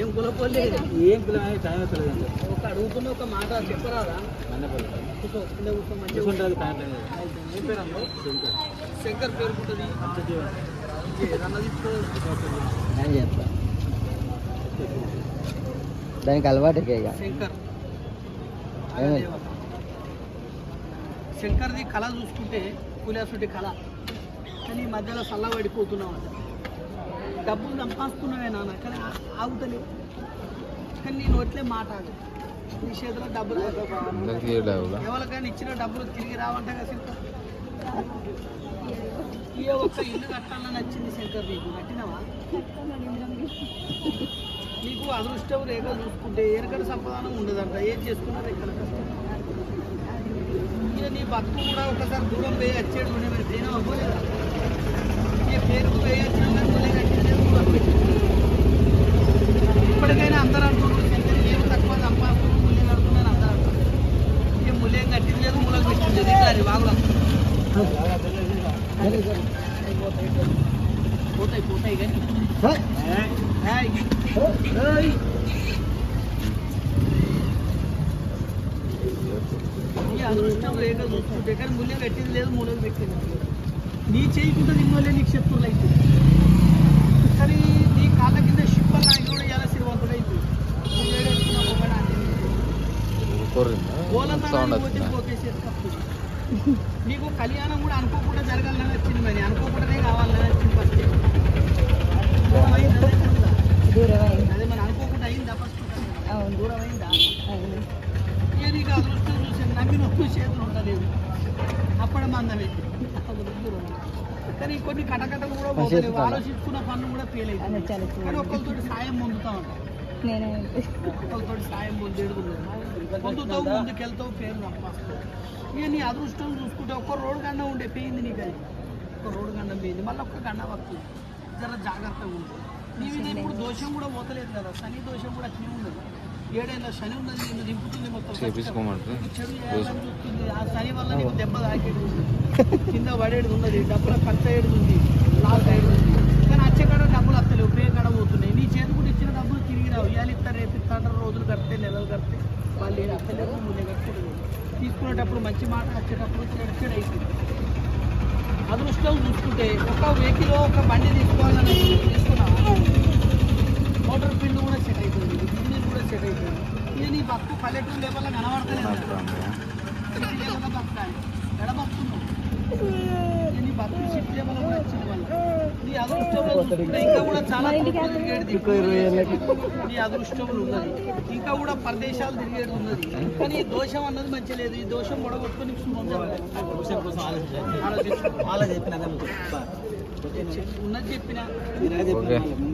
ఏం కులపోలే ఏం పిల్లలు టైం అవుతుంది ఒక అడుగుతున్న ఒక మాట చెప్పరాదా? శంకర్. దానికి అలవాటు శంకర్? శంకర్ది కళ చూసుకుంటే కులాసుడి కళ. కానీ ఈ మధ్యలో చల్లబడిపోతున్నాం అంట డబ్బులు సంపాదిస్తున్నావే నాన్న కానీ ఆగుతలేవు. కానీ నేను వట్లే మాట ఆగు. నీ చేతిలో డబ్బులు ఎవరికైనా ఇచ్చిన డబ్బులు తిరిగి రావంట కదా శంకర్. ఏ ఒక్క ఇల్లు కట్టాలని వచ్చింది శంకర్ నీకు? కట్టినవా? నీకు అదృష్టం రేఖ చూసుకుంటే ఎరకడ సంపాదన ఉండదంట. ఏం చేసుకున్నారు ఎక్కడ కష్టం ఇక నీ భక్తు కూడా ఒకసారి దూరం పోయి వచ్చాడు ఉండే మరి దేని అవ్వలేదా ఇక పేరుకు పోయి వచ్చినా కానీ ముల్లే కట్టించేది నువ్వు అనుకుంటున్నావు. ఇప్పటికైనా అందరూ అంటున్నారు శంకర్ ఏం తక్కువ సంపాదిస్తున్నావు ముల్లే కడుతున్నాను అందరూ అంటున్నారు ఇక ముల్లేం కట్టించేది మూలకు పెట్టించేది ఇట్లా అది వాగులు పోతాయి పోతాయి కానీ అదృష్టం రేఖ చూస్తుంటే కానీ ముల్లె పెట్టింది లేదు మూలకు పెట్టింది. నీ చేయకుండా నిమ్మలే నీకు శత్రువులు అయితే కానీ నీ కాళ్ళ కింద షిప్పల్ నాకు కూడా ఎలా శ్రీవంతుడు అయితే నీకు కళ్యాణం కూడా అనుకోకుండా జరగాలని వచ్చింది మరి. అనుకోకుండానే కావాలని వచ్చింది ఫస్ట్ దూరం అయిందా అదే మరి అనుకోకుండా అయిందా ఫస్ట్ దూరం అయిందా ఇక నీకు అదృష్టం చూసి నమ్మిన చేతులు ఉండలేదు అప్పుడు మందమే. కానీ కొన్ని కటకటలు కూడా పోతలేవు. ఆలోచించుకున్న పనులు కూడా ఫెయిల్ అవుతుంది కానీ ఒకరితోటి సాయం పొందుతా ఉంటాం. ఒకరితోటి సాయం పొందేది పొందుతావు ముందుకెళ్తావు పేరు సంపాదిస్తావు ఇక నీ అదృష్టం చూసుకుంటే ఒక్క రోడ్డు గండ ఉండే పోయింది నీకు అది. ఒక రోడ్డు గండం పోయింది. మళ్ళీ ఒక్క గండ వస్తుంది జర జాగ్రత్తగా ఉంటుంది నీ మీద ఇప్పుడు దోషం కూడా పోతలేదు కదా. శని దోషం కూడా అట్లే ఉండదు. ఏడైనా శని ఉన్నది నిన్ను దింపుతుంది మొత్తం ఆ శని వల్ల నీకు దెబ్బ తాకేది కింద పడేది ఉన్నది డబ్బుల ఖర్చు అయ్యేది ఉంది లాస్ అయ్యేది ఉంది. కానీ వచ్చే కాడ డబ్బులు వస్తలేవు పే కాడ పోతున్నాయి నీ చేతి కూడా ఇచ్చిన డబ్బులు తిరిగి రావు. ఇవాళ ఇస్తారు రేపు ఇస్తారు రోజులు కడితే నెలలు కడితే వాళ్ళు ముందే కట్టలేదు తీసుకునేటప్పుడు మంచి మాట వచ్చేటప్పుడు అయిపోయింది. అదృష్టం చూసుకుంటే ఒక వెహికల్ ఒక బండి తీసుకోవాలని తీసుకున్నా మోటార్ పిండి కూడా సెట్ అయిపోయింది ఇంజిన్ కూడా సెట్ అయిపోయింది ఇక నీ బతుకు పల్లెటూరు లేవల్ల కనబడతలేదు సిటీ లేవల్ల బతకాలి ఎడ బతుకున్నావు ఇక నీ బతుకు నీ అదృష్టంలో చూసుకుంటే ఇంకా కూడా చాలా తూర్పు తిరిగేది నీ అదృష్టంలో ఉన్నది. ఇంకా కూడా ప్రదేశాలు తిరిగేది ఉన్నది. కానీ ఈ దోషం అన్నది మంచి లేదు. ఈ దోషం పొడగొట్టుకొని దోషం కోసం ఆలోచించాలి ఆలోచించు. అలా చెప్పిన ఉన్నది చెప్పిన.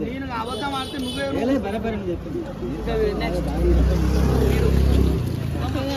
నేను అబద్ధం ఆడితే నువ్వే నెక్స్ట్